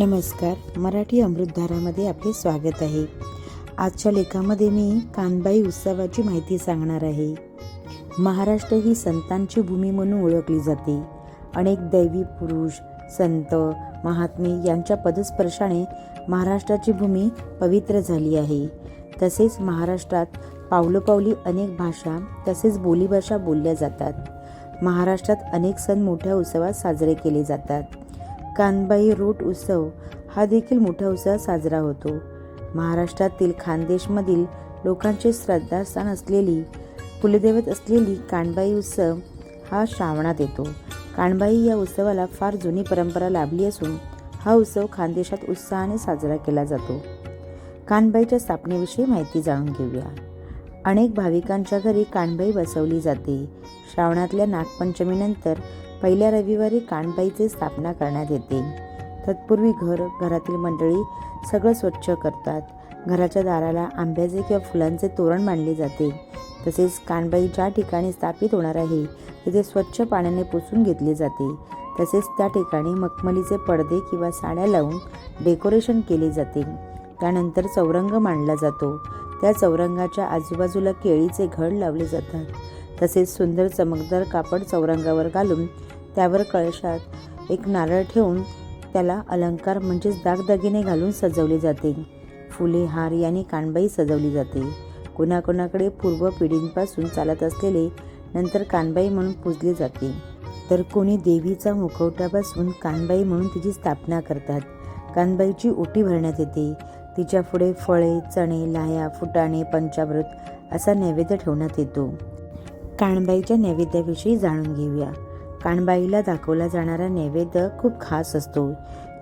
नमस्कार. मराठी अमृतधारामध्ये आपले स्वागत आहे. आजच्या लेखामध्ये मी कानबाई उत्सवाची माहिती सांगणार आहे. महाराष्ट्र ही संतांची भूमी म्हणून ओळखली जाते. अनेक दैवी पुरुष संत महात्मे यांच्या पदस्पर्शाने महाराष्ट्राची भूमी पवित्र झाली आहे. तसेच महाराष्ट्रात पावलोपावली अनेक भाषा तसेच बोलीभाषा बोलल्या जातात. महाराष्ट्रात अनेक सण मोठ्या उत्सवात साजरे केले जातात. कानबाई रोट उत्सव हा देखील मोठ्या उत्सव साजरा होतो. महाराष्ट्रातील खानदेशमधील लोकांचे श्रद्धास्थान असलेली कुलदैवत असलेली कानबाई उत्सव हा श्रावणात येतो. कानबाई या उत्सवाला फार जुनी परंपरा लाभली असून हा उत्सव खानदेशात उत्साहाने साजरा केला जातो. कानबाईच्या स्थापनेविषयी माहिती जाणून घेऊया. अनेक भाविकांच्या घरी कानबाई बसवली जाते. श्रावणातल्या नागपंचमीनंतर पहिल्या रविवारी कानबाईची स्थापना करण्यात येते. तत्पूर्वी घर घरातील मंडळी सगळं स्वच्छ करतात. घराच्या दाराला आंब्याचे किंवा फुलांचे तोरण मानले जाते. तसेच कानबाई ज्या ठिकाणी स्थापित होणार आहे तिथे स्वच्छ पाण्याने पुसून घेतले जाते. तसेच त्या ठिकाणी मखमलीचे पडदे किंवा साड्या लावून डेकोरेशन केले जाते. त्यानंतर चौरंग मांडला जातो. त्या चौरंगाच्या आजूबाजूला केळीचे घड लावले जातात. तसेच सुंदर चमकदार कापड चौरंगावर घालून त्यावर कळशात एक नारळ ठेवून त्याला अलंकार म्हणजेच दागदागिने घालून सजवले जाते. फुले हार यांनी कानबाई सजवली जाते. कोणाकोणाकडे पूर्व पिढींपासून चालत असलेले नंतर कानबाई म्हणून पूजले जाते. तर कोणी देवीचा मुखवट्यापासून कानबाई म्हणून तिची स्थापना करतात. कानबाईची ओटी भरण्यात येते. तिच्या पुढे फळे चणे लाह्या फुटाणे पंचामृत असा नैवेद्य ठेवण्यात येतो. काणबाईच्या नैवेद्याविषयी जाणून घेऊया. काणबाईला दाखवला जाणारा नैवेद्य खूप खास असतो.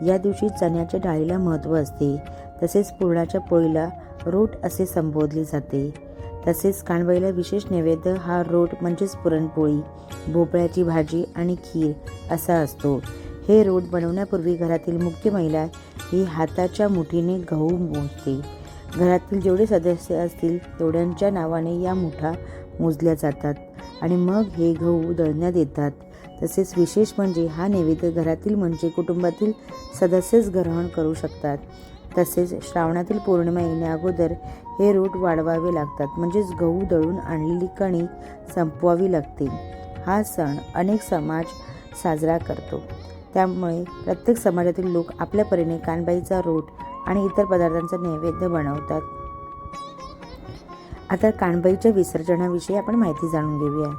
या दिवशी चण्याच्या डाळीला महत्त्व असते. तसेच पुरणाच्या पोळीला रोट असे संबोधले जाते. तसेच काणबाईला विशेष नैवेद्य हा रोट म्हणजेच पुरणपोळी भोपळ्याची भाजी आणि खीर असा असतो. हे रोट बनवण्यापूर्वी घरातील मुख्य महिला ही हाताच्या मुठीने गहू मोजते. घरातील जेवढे सदस्य असतील तेवढ्यांच्या नावाने या मुठा मोजल्या जातात. आणि मग हे गहू दळण्यात येतात. तसेच विशेष म्हणजे हा नैवेद्य घरातील म्हणजे कुटुंबातील सदस्यच ग्रहण करू शकतात. तसेच श्रावणातील पौर्णिमा येण्याअगोदर हे रूट वाढवावे लागतात. म्हणजेच गहू दळून आणलेली कणिक संपवावी लागते. हा सण अनेक समाज साजरा करतो. त्यामुळे प्रत्येक समाजातील लोक आपल्या परीने कानबाईचा रोट आणि इतर पदार्थांचा नैवेद्य बनवतात. आता काणबाईच्या विसर्जनाविषयी आपण माहिती जाणून घेऊया.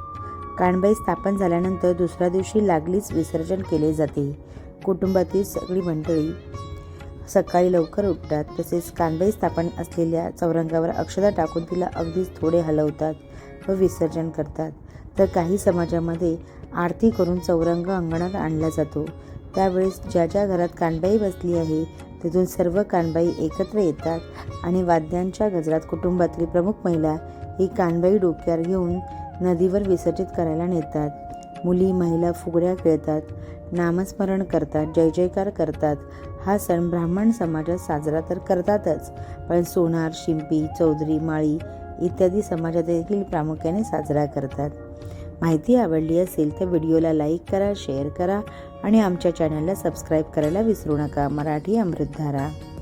काणबाई स्थापन झाल्यानंतर दुसऱ्या दिवशी लागलीच विसर्जन केले जाते. कुटुंबातील सगळी मंडळी सकाळी लवकर उठतात. तसेच कानबाई स्थापन असलेल्या चौरंगावर अक्षता टाकून तिला अगदीच थोडे हलवतात व विसर्जन करतात. तर काही समाजामध्ये आरती करून चौरंग अंगणात आणला जातो. त्यावेळेस ज्या ज्या घरात कानबाई बसली आहे तिथून सर्व कानबाई एकत्र येतात आणि वाद्यांच्या गजरात कुटुंबातील प्रमुख महिला ही कानबाई डोक्यावर घेऊन नदीवर विसर्जित करायला नेतात. मुली महिला फुगड्या खेळतात नामस्मरण करतात जय जयकार करतात. हा सण ब्राह्मण समाजात साजरा तर करतातच पण सोनार शिंपी चौधरी माळी इत्यादी समाजात देखील प्रामुख्याने साजरा करतात. माहिती आवडली असेल तर व्हिडिओला लाईक करा शेअर करा आणि आमच्या चॅनलला सबस्क्राईब करायला विसरू नका. मराठी अमृतधारा.